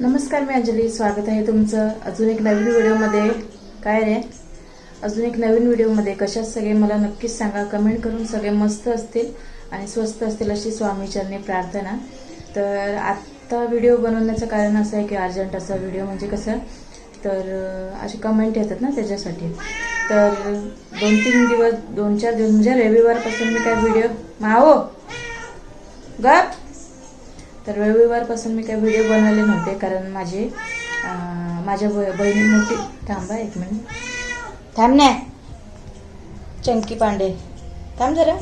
नमस्कार मी अंजली स्वागत आहे तुमचं. अजून एक नवीन व्हिडिओमध्ये. काय रे? अजून एक नवीन व्हिडिओमध्ये. कशात सगळे मला नक्कीच सांगा. कमेंट करून सगळे मस्त असतील आणि स्वस्त असतील अशी स्वामीचरणी प्रार्थना. तर आत्ता व्हिडिओ बनवण्याचं कारण असं आहे की अर्जंट असा व्हिडिओ म्हणजे कसं तर असे कमेंट येतात ना त्याच्यासाठी. तर दोन तीन दिवस दोन चार दिवस म्हणजे रविवारपासून मी काय व्हिडिओ माओ हो. गप! तर रविवारपासून मी काही व्हिडिओ बनवले नव्हते कारण माझे माझ्या बहिणी मोठी. थांबा एक मिनिट. थांब ना. चंकी पांडे. थांब जरा.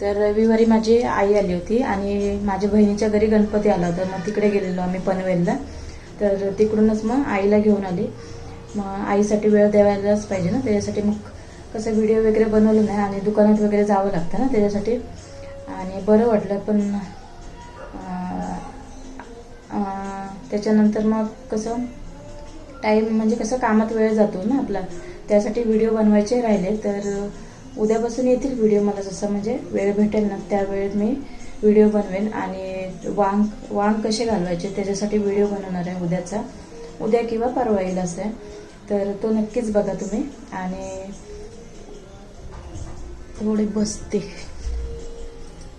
तर रविवारी माझी आई आली होती आणि माझ्या बहिणीच्या घरी गणपती आला होता. मग तिकडे गेलेलो आम्ही पनवेलला. तर तिकडूनच मग आईला घेऊन आली. मग आईसाठी वेळ द्यायलाच पाहिजे ना. त्याच्यासाठी मग कसं व्हिडिओ वगैरे बनवलं नाही आणि दुकानात वगैरे जावं लागतं ना त्याच्यासाठी. आणि बरं वाटलं पण त्याच्यानंतर मग कसं टाईम म्हणजे कसं कामात वेळ जातो ना आपला. त्यासाठी व्हिडिओ बनवायचे राहिले तर उद्यापासून येतील व्हिडिओ मला जसं म्हणजे वेळ भेटेल ना त्या वेळेत मी व्हिडिओ बनवेन. आणि वांग वांग कसे घालवायचे त्याच्यासाठी व्हिडिओ बनवणार आहे उद्याचा. उद्या किंवा परवा येईल असं आहे. तर तो नक्कीच बघा तुम्ही. आणि थोडे बसते.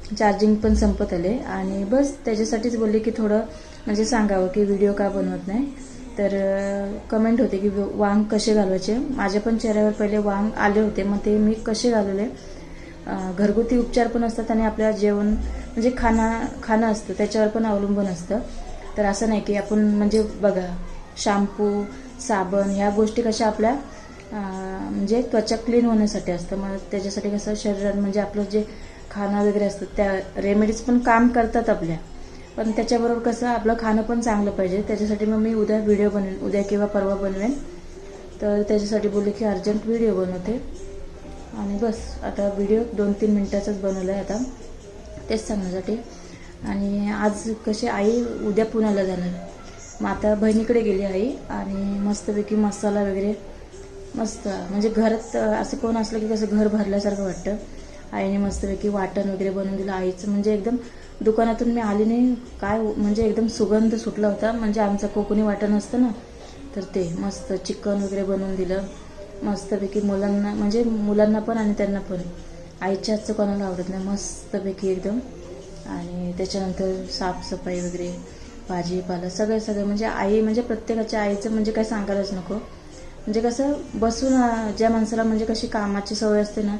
चार्जिंग पण संपत आले. आणि बस त्याच्यासाठीच बोलले की थोडं म्हणजे सांगावं की व्हिडिओ का बनवत नाही. तर कमेंट होते की वांग कसे घालवायचे? माझ्या पण चेहऱ्यावर पहिले वांग आले होते मग ते मी कसे घालवले? घरगुती उपचार पण असतात आणि आपल्या जेवण म्हणजे खाना खाणं असतं त्याच्यावर पण अवलंबून असतं. तर असं नाही की आपण म्हणजे बघा शॅम्पू साबण ह्या गोष्टी कशा आपल्या म्हणजे त्वचा क्लीन होण्यासाठी असतं. मग त्याच्यासाठी कसं शरीरात म्हणजे आपलं जे खाणं वगैरे असतं. त्या रेमेडीज पण काम करतात आपल्या. पण त्याच्याबरोबर कसं आपलं खाणं पण चांगलं पाहिजे. त्याच्यासाठी मग मी उद्या व्हिडिओ बनवेन. उद्या किंवा परवा बनवेन. तर त्याच्यासाठी बोलले की अर्जंट व्हिडिओ बनवते. आणि बस आता व्हिडिओ दोन तीन मिनटाचाच बनवला आहे आता. तेच सांगण्यासाठी. आणि आज कशी आई उद्या पुण्याला जाणार. मग आता बहिणीकडे गेली आई. आणि मस्तपैकी मसाला वगैरे. मस्त. म्हणजे घरात असं कोण असलं की कसं घर भरल्यासारखं वाटतं. आईने मस्तपैकी वाटण वगैरे बनवून दिलं आईचं. म्हणजे एकदम दुकानातून मी आली नाही. काय म्हणजे एकदम सुगंध सुटला होता. म्हणजे आमचं कोकणी वाटण असतं ना तर ते मस्त चिकन वगैरे बनवून दिलं. मस्तपैकी मुलांना म्हणजे मुलांना पण आणि त्यांना पण. आईच्या हातचं कोणाला आवडत नाही. मस्तपैकी एकदम. आणि त्याच्यानंतर साफसफाई वगैरे भाजीपाला सगळं सगळं. म्हणजे आई म्हणजे प्रत्येकाच्या आईचं म्हणजे काय सांगायलाच नको. म्हणजे कसं बसून ज्या माणसाला म्हणजे कशी कामाची सवय असते ना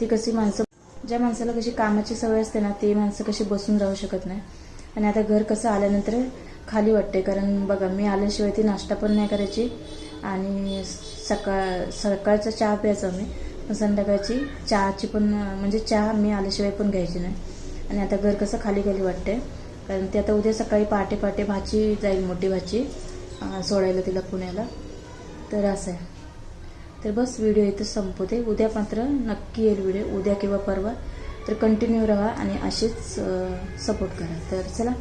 ती कशी माणसं ज्या माणसाला कशी कामाची सवय असते ना ती माणसं कशी बसून राहू शकत नाही. आणि आता घर कसं आल्यानंतर खाली वाटते कारण बघा मी आल्याशिवाय ती नाश्ता पण नाही करायची. आणि सकाळ सकाळचा चहा प्यायचा मी पण संध्याकाळची चहाची पण म्हणजे चहा मी आल्याशिवाय पण घ्यायची नाही. आणि आता घर कसं खाली खाली वाटते कारण ते आता उद्या सकाळी पहाटे पहाटे भाजी जाईल मोठी भाजी सोडायला तिला पुण्याला. तर असं आहे. तर बस व्हिडिओ इथं संपवते. उद्या मात्र नक्की येईल व्हिडिओ. उद्या किंवा परवा. तर कंटिन्यू राहा आणि अशीच सपोर्ट करा. तर चला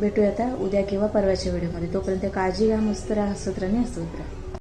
भेटूया आता उद्या किंवा परवाच्या व्हिडिओमध्ये. तोपर्यंत काळजी घ्या मस्त राहा हसत राहा आणि हसत राहा.